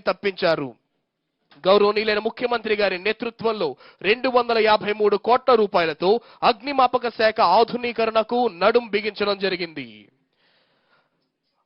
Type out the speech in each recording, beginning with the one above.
తప్పించారు. గౌరవనీయులైన ముఖ్యమంత్రి గారి నేతృత్వంలో రెండు వందల యాభై మూడు కోట్ల రూపాయలతో అగ్నిమాపక శాఖ ఆధునీకరణకు నడుం బిగించడం జరిగింది.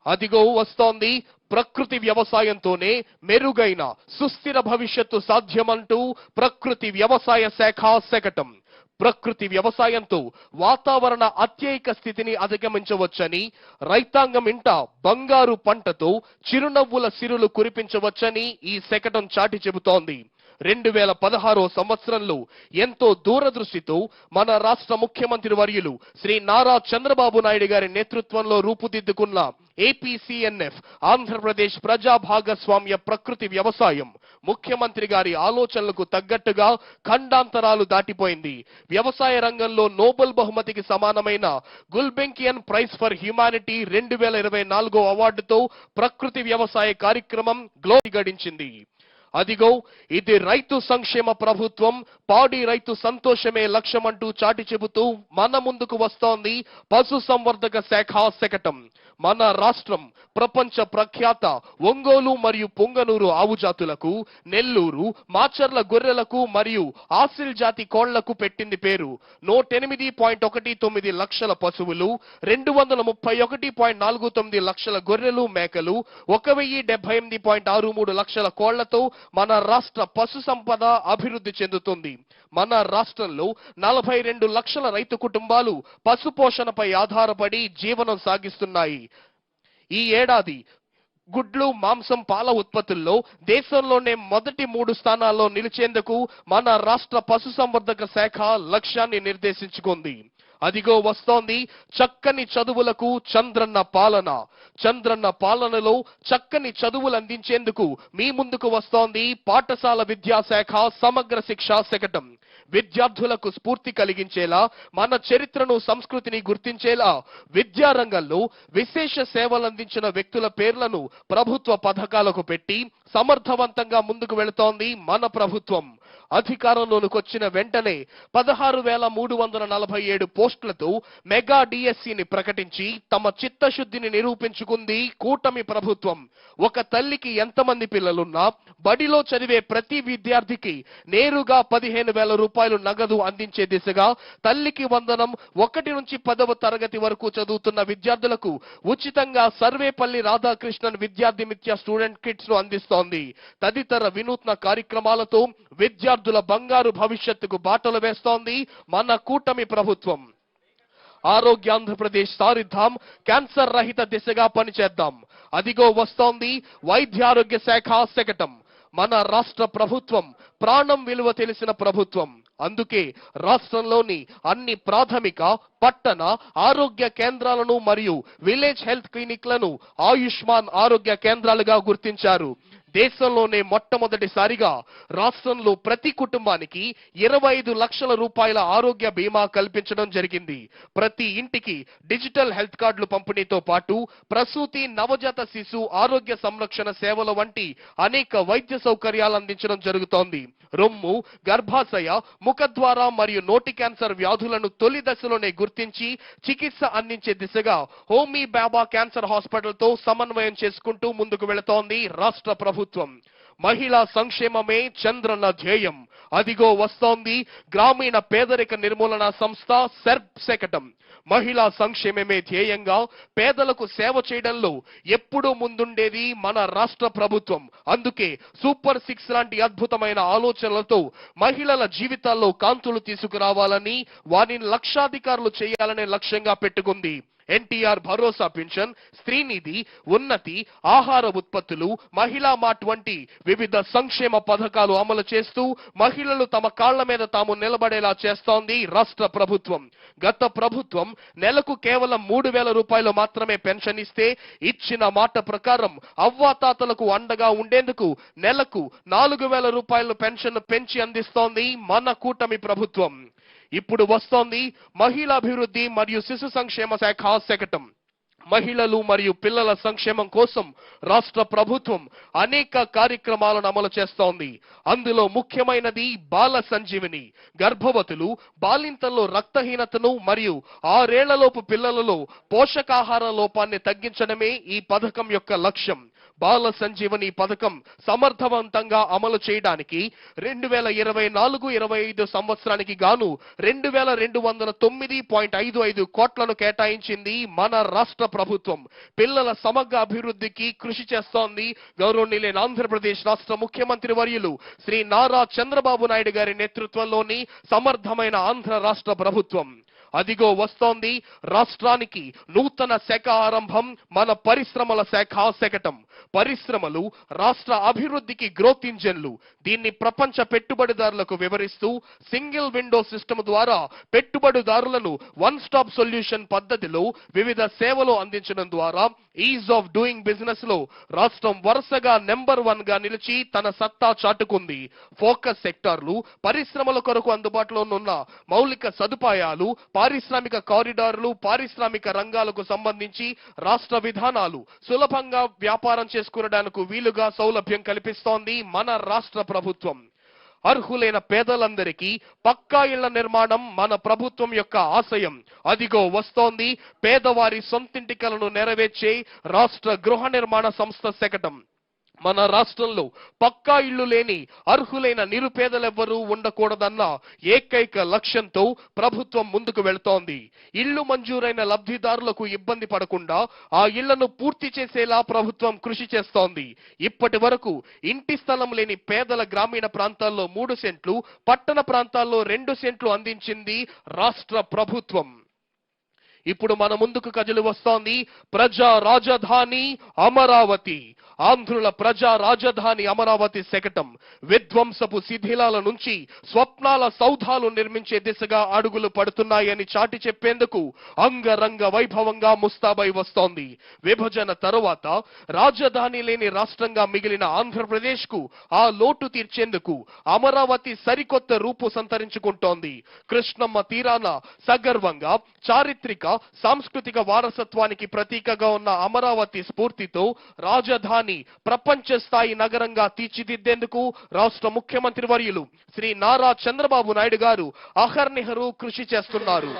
అదిగో వస్తోంది ప్రకృతి వ్యవసాయంతోనే మెరుగైన సుస్థిర భవిష్యత్తు సాధ్యమంటూ ప్రకృతి వ్యవసాయ శాఖ శకటం ప్రకృతి వ్యవసాయంతో వాతావరణ అత్యయిక స్థితిని అధిగమించవచ్చని రైతాంగం ఇంట బంగారు పంటతో చిరునవ్వుల సిరులు కురిపించవచ్చని ఈ శకటం చాటి చెబుతోంది. రెండు వేల పదహారో సంవత్సరంలో ఎంతో దూరదృష్టితో మన రాష్ట్ర ముఖ్యమంత్రి వర్యులు శ్రీ నారా చంద్రబాబు నాయుడు గారి నేతృత్వంలో రూపుదిద్దుకున్న ఏపీసీఎన్ఎఫ్ ఆంధ్రప్రదేశ్ ప్రజా భాగస్వామ్య ప్రకృతి వ్యవసాయం ముఖ్యమంత్రి గారి ఆలోచనలకు తగ్గట్టుగా ఖండాంతరాలు దాటిపోయింది. వ్యవసాయ రంగంలో నోబెల్ బహుమతికి సమానమైన గుల్బెంకియన్ ప్రైజ్ ఫర్ హ్యుమానిటీ రెండు వేల ఇరవై నాలుగో అవార్డుతో ప్రకృతి వ్యవసాయ కార్యక్రమం గ్లోరీ గడించింది. అదిగో ఇది రైతు సంక్షేమ ప్రభుత్వం పాడి రైతు సంతోషమే లక్ష్యమంటూ చాటి చెబుతూ మన ముందుకు వస్తోంది పశు సంవర్ధక శాఖ శకటం. మన రాష్ట్రం ప్రపంచ ప్రఖ్యాత ఒంగోలు మరియు పొంగనూరు ఆవుజాతులకు నెల్లూరు మాచర్ల గొర్రెలకు మరియు ఆసిల్ జాతి కోళ్ళకు పెట్టింది పేరు. నూటెనిమిది పాయింట్ ఒకటి తొమ్మిది లక్షల పశువులు రెండు వందల ముప్పై ఒకటి పాయింట్ నాలుగు తొమ్మిది లక్షల గొర్రెలు మేకలు ఒక వెయ్యి డెబ్బై ఎనిమిది పాయింట్ ఆరు మూడు లక్షల కోళ్ళతో మన రాష్ట్ర పశు సంపద అభివృద్ధి చెందుతుంది. మన రాష్ట్రంలో నలభై రెండు లక్షల రైతు కుటుంబాలు పశు పోషణపై ఆధారపడి జీవనం సాగిస్తున్నాయి. ఈ ఏడాది గుడ్లు మాంసం పాల ఉత్పత్తుల్లో దేశంలోనే మొదటి మూడు స్థానాల్లో నిలిచేందుకు మన రాష్ట్ర పశుసంవర్ధక శాఖ లక్ష్యాన్ని నిర్దేశించుకుంది. అదిగో వస్తోంది చక్కని చదువులకు చంద్రన్న పాలన. చంద్రన్న పాలనలో చక్కని చదువులు అందించేందుకు మీ ముందుకు వస్తోంది పాఠశాల విద్యాశాఖ సమగ్ర శిక్షా శకటం. విద్యార్థులకు స్ఫూర్తి కలిగించేలా మన చరిత్రను సంస్కృతిని గుర్తించేలా విద్యారంగంలో విశేష సేవలందించిన వ్యక్తుల పేర్లను ప్రభుత్వ పథకాలకు పెట్టి సమర్థవంతంగా ముందుకు వెళుతోంది మన ప్రభుత్వం. అధికారంలోనికి వచ్చిన వెంటనే పదహారు వేల మూడు వందల నలభై ఏడు పోస్టులతో మెగా డిఎస్సిని ప్రకటించి తమ చిత్తశుద్ధిని నిరూపించుకుంది కూటమి ప్రభుత్వం. ఒక తల్లికి ఎంతమంది పిల్లలున్నా బడిలో చదివే ప్రతి విద్యార్థికి నేరుగా పదిహేను వేల రూపాయలు నగదు అందించే దిశగా తల్లికి వందనం ఒకటి నుంచి పదవ తరగతి వరకు చదువుతున్న విద్యార్థులకు ఉచితంగా సర్వేపల్లి రాధాకృష్ణన్ విద్యార్థి మిత్య స్టూడెంట్ కిట్స్ను అందిస్తోంది. తదితర వినూత్న కార్యక్రమాలతో విద్యార్థుల బంగారు భవిష్యత్తుకు బాటలు వేస్తోంది మన కూటమి ప్రభుత్వం. ఆరోగ్య ఆంధ్రప్రదేశ్ సారిద్దాం క్యాన్సర్ రహిత దిశగా పనిచేద్దాం. అదిగో వస్తోంది వైద్యారోగ్య శాఖ శకటం. మన రాష్ట్ర ప్రభుత్వం ప్రాణం విలువ తెలిసిన ప్రభుత్వం. అందుకే రాష్ట్రంలోని అన్ని ప్రాథమిక పట్టణ ఆరోగ్య కేంద్రాలను మరియు విలేజ్ హెల్త్ క్లినిక్లను ఆయుష్మాన్ ఆరోగ్య కేంద్రాలుగా గుర్తించారు. దేశంలోనే మొట్టమొదటిసారిగా రాష్ట్రంలో ప్రతి కుటుంబానికి ఇరవై ఐదు లక్షల రూపాయల ఆరోగ్య బీమా కల్పించడం జరిగింది. ప్రతి ఇంటికి డిజిటల్ హెల్త్ కార్డులు పంపిణీతో పాటు ప్రసూతి నవజాత శిశు ఆరోగ్య సంరక్షణ సేవల వంటి అనేక వైద్య సౌకర్యాలు అందించడం జరుగుతోంది. రొమ్ము గర్భాశయ ముఖద్వార మరియు నోటి క్యాన్సర్ వ్యాధులను తొలి దశలోనే గుర్తించి చికిత్స అందించే దిశగా హోమీ బాబా క్యాన్సర్ హాస్పిటల్తో సమన్వయం చేసుకుంటూ ముందుకు వెళుతోంది రాష్ట్ర ప్రభుత్వం. మహిళా సంక్షేమమే చంద్రన్న ధ్యేయం. అదిగో వస్తోంది గ్రామీణ పేదరిక నిర్మూలన సంస్థ సెర్ప్ శకటం మహిళా సంక్షేమమే ధ్యేయంగా పేదలకు సేవ చేయడంలో ఎప్పుడూ ముందుండేది మన రాష్ట్ర ప్రభుత్వం. అందుకే సూపర్ సిక్స్ లాంటి అద్భుతమైన ఆలోచనలతో మహిళల జీవితాల్లో కాంతులు తీసుకురావాలని వారిని లక్షాధికారులు చేయాలనే లక్ష్యంగా పెట్టుకుంది. ఎన్టీఆర్ భరోసా పెన్షన్ స్త్రీనిధి ఉన్నతి ఆహార ఉత్పత్తులు మహిళా మార్ట్ వంటి వివిధ సంక్షేమ పథకాలు అమలు చేస్తూ మహిళలు తమ కాళ్ళ మీద తాము నిలబడేలా చేస్తోంది రాష్ట్ర ప్రభుత్వం. గత ప్రభుత్వం నెలకు కేవలం మూడు వేల రూపాయలు మాత్రమే పెన్షన్ ఇస్తే ఇచ్చిన మాట ప్రకారం అవ్వాతాతలకు అండగా ఉండేందుకు నెలకు నాలుగు వేల రూపాయలు పెన్షన్ పెంచి అందిస్తోంది మన కూటమి ప్రభుత్వం. ఇప్పుడు వస్తోంది మహిళాభివృద్ధి మరియు శిశు సంక్షేమ శాఖ శకటం. మహిళలు మరియు పిల్లల సంక్షేమం కోసం రాష్ట్ర ప్రభుత్వం అనేక కార్యక్రమాలను అమలు చేస్తోంది. అందులో ముఖ్యమైనది బాల సంజీవిని గర్భవతులు బాలింతల్లో రక్తహీనతను మరియు ఆరేళ్ళలోపు పిల్లలలో పోషకాహార లోపాన్ని తగ్గించడమే ఈ పథకం యొక్క లక్ష్యం. బాల సంజీవని పథకం సమర్థవంతంగా అమలు చేయడానికి రెండు వేల ఇరవై నాలుగు ఇరవై ఐదు సంవత్సరానికి గాను రెండు వేల రెండు వందల తొమ్మిది పాయింట్ ఐదు ఐదు కోట్లను కేటాయించింది మన రాష్ట్ర ప్రభుత్వం. పిల్లల సమగ్ర అభివృద్ధికి కృషి చేస్తోంది గౌరవనీయులైన ఆంధ్రప్రదేశ్ రాష్ట్ర ముఖ్యమంత్రి వర్యులు శ్రీ నారా చంద్రబాబు నాయుడు గారి నేతృత్వంలోని సమర్థమైన ఆంధ్ర రాష్ట్ర ప్రభుత్వం. అదిగో వస్తోంది రాష్ట్రానికి నూతన శాఖ ఆరంభం మన పరిశ్రమల శాఖ శకటం పరిశ్రమలు రాష్ట్ర అభివృద్ధికి గ్రోత్ ఇంజన్లు దీన్ని ప్రపంచ పెట్టుబడిదారులకు వివరిస్తూ సింగిల్ విండో సిస్టమ్ ద్వారా పెట్టుబడిదారులను వన్ స్టాప్ సొల్యూషన్ పద్ధతిలో వివిధ సేవలు అందించడం ద్వారా ఈజ్ ఆఫ్ డూయింగ్ బిజినెస్లో రాష్ట్రం వరుసగా నెంబర్ వన్గా నిలిచి తన సత్తా చాటుకుంది. ఫోకస్ సెక్టార్లు పరిశ్రమల కొరకు అందుబాటులో ఉన్న మౌలిక సదుపాయాలు పారిశ్రామిక కారిడార్లు పారిశ్రామిక రంగాలకు సంబంధించి రాష్ట్ర విధానాలు సులభంగా వ్యాపారం చేసుకునడానికి వీలుగా సౌలభ్యం కల్పిస్తోంది మన రాష్ట్ర ప్రభుత్వం. అర్హులైన పేదలందరికీ పక్కా ఇళ్ళ నిర్మాణం మన ప్రభుత్వం యొక్క ఆశయం. అదిగో వస్తోంది పేదవారి సొంతింటి కలను నెరవేర్చే రాష్ట్ర గృహ నిర్మాణ సంస్థ శకటం. మన రాష్ట్రంలో పక్కా ఇళ్ళు లేని అర్హులైన నిరుపేదలెవ్వరూ ఉండకూడదన్న ఏకైక లక్ష్యంతో ప్రభుత్వం ముందుకు వెళ్తోంది. ఇళ్ళు మంజూరైన లబ్ధిదారులకు ఇబ్బంది పడకుండా ఆ ఇళ్ళను పూర్తి చేసేలా ప్రభుత్వం కృషి చేస్తోంది. ఇప్పటి వరకు ఇంటి స్థలం లేని పేదల గ్రామీణ ప్రాంతాల్లో మూడు సెంట్లు పట్టణ ప్రాంతాల్లో రెండు సెంట్లు అందించింది రాష్ట్ర ప్రభుత్వం. ఇప్పుడు మన ముందుకు కజలు వస్తోంది ప్రజా రాజధాని అమరావతి. ఆంధ్రుల ప్రజా రాజధాని అమరావతి శకటం. విధ్వంసపు శిథిలాల నుంచి స్వప్నాల సౌధాలు నిర్మించే దిశగా అడుగులు పడుతున్నాయని చాటి చెప్పేందుకు అంగరంగ వైభవంగా ముస్తాబై వస్తోంది. విభజన తరువాత రాజధాని లేని రాష్ట్రంగా మిగిలిన ఆంధ్రప్రదేశ్కు ఆ లోటు తీర్చేందుకు అమరావతి సరికొత్త రూపు సంతరించుకుంటోంది. కృష్ణమ్మ తీరాన సగర్వంగా చారిత్రక సాంస్కృతిక వారసత్వానికి ప్రతీకగా ఉన్న అమరావతి స్ఫూర్తితో రాజధాని ప్రపంచ స్థాయి నగరంగా తీర్చిదిద్దేందుకు రాష్ట్ర ముఖ్యమంత్రి వర్యులు శ్రీ నారా చంద్రబాబు నాయుడు గారు అహర్నిహరు కృషి చేస్తున్నారు.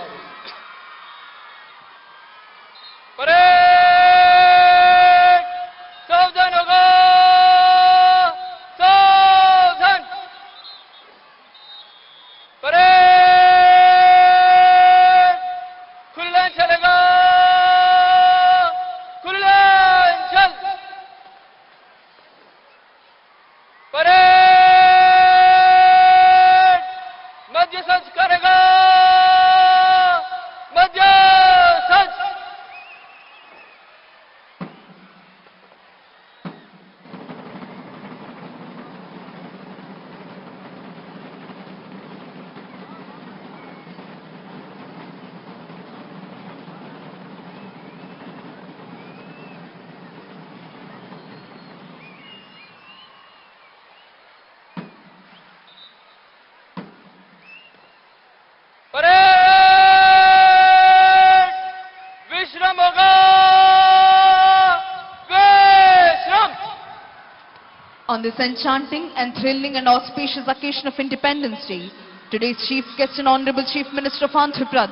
On this enchanting and thrilling and auspicious occasion of Independence Day, today's chief guest and Honorable Chief Minister of Andhra Pradesh,